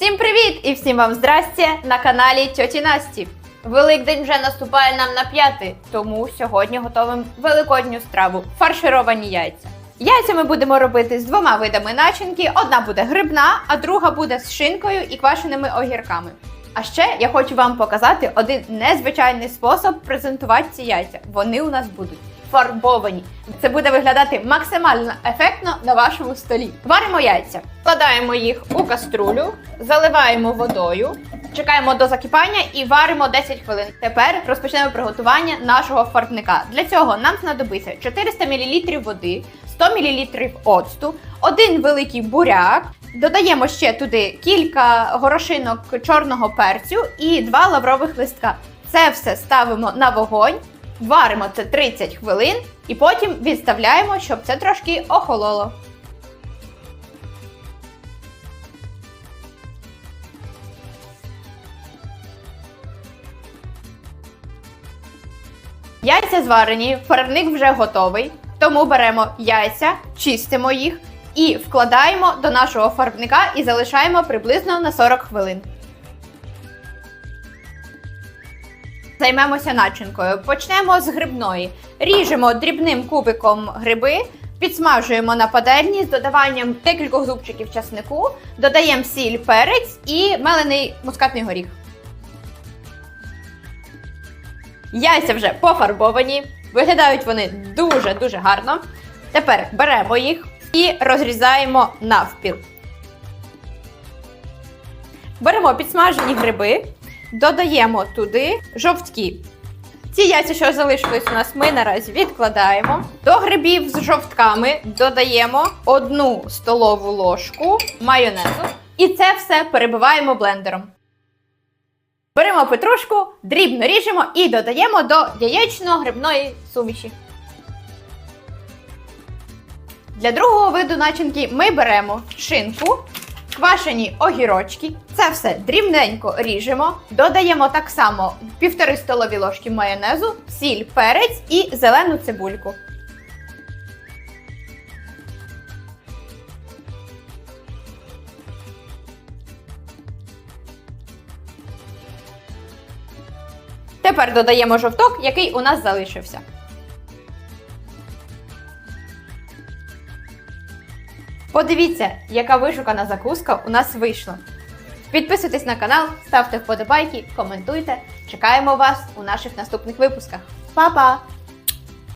Всім привіт і всім вам здрастя на каналі Тьоті Насті. Великдень вже наступає нам на п'ятий, тому сьогодні готуємо великодню страву фаршировані яйця. Яйця ми будемо робити з двома видами начинки: одна буде грибна, а друга буде з шинкою і квашеними огірками. А ще я хочу вам показати один незвичайний спосіб презентувати ці яйця. Вони у нас будуть фарбовані. Це буде виглядати максимально ефектно на вашому столі. Варимо яйця, вкладаємо їх у каструлю, заливаємо водою, чекаємо до закипання і варимо 10 хвилин. Тепер розпочнемо приготування нашого фарбника. Для цього нам знадобиться 400 мл води, 100 мл оцту, один великий буряк. Додаємо ще туди кілька горошинок чорного перцю і два лаврових листка. Це все ставимо на вогонь, варимо це 30 хвилин і потім відставляємо, щоб це трошки охололо. Яйця зварені, фарбник вже готовий. Тому беремо яйця, чистимо їх і вкладаємо до нашого фарбника і залишаємо приблизно на 40 хвилин. Займемося начинкою. Почнемо з грибної. Ріжемо дрібним кубиком гриби, підсмажуємо на пательні з додаванням декількох зубчиків часнику, додаємо сіль, перець і мелений мускатний горіх. Яйця вже пофарбовані, виглядають вони дуже-дуже гарно. Тепер беремо їх і розрізаємо навпіл. Беремо підсмажені гриби, додаємо туди жовтки. Ці яйця, що залишились у нас, ми наразі відкладаємо. До грибів з жовтками додаємо одну столову ложку майонезу. І це все перебиваємо блендером. Беремо петрушку, дрібно ріжемо і додаємо до яєчно-грибної суміші. Для другого виду начинки ми беремо шинку, квашені огірочки. Це все дрібненько ріжемо. Додаємо так само півтори столові ложки майонезу, сіль, перець і зелену цибульку. Тепер додаємо жовток, який у нас залишився. Подивіться, яка вишукана закуска у нас вийшла. Підписуйтесь на канал, ставте вподобайки, коментуйте. Чекаємо вас у наших наступних випусках. Па-па!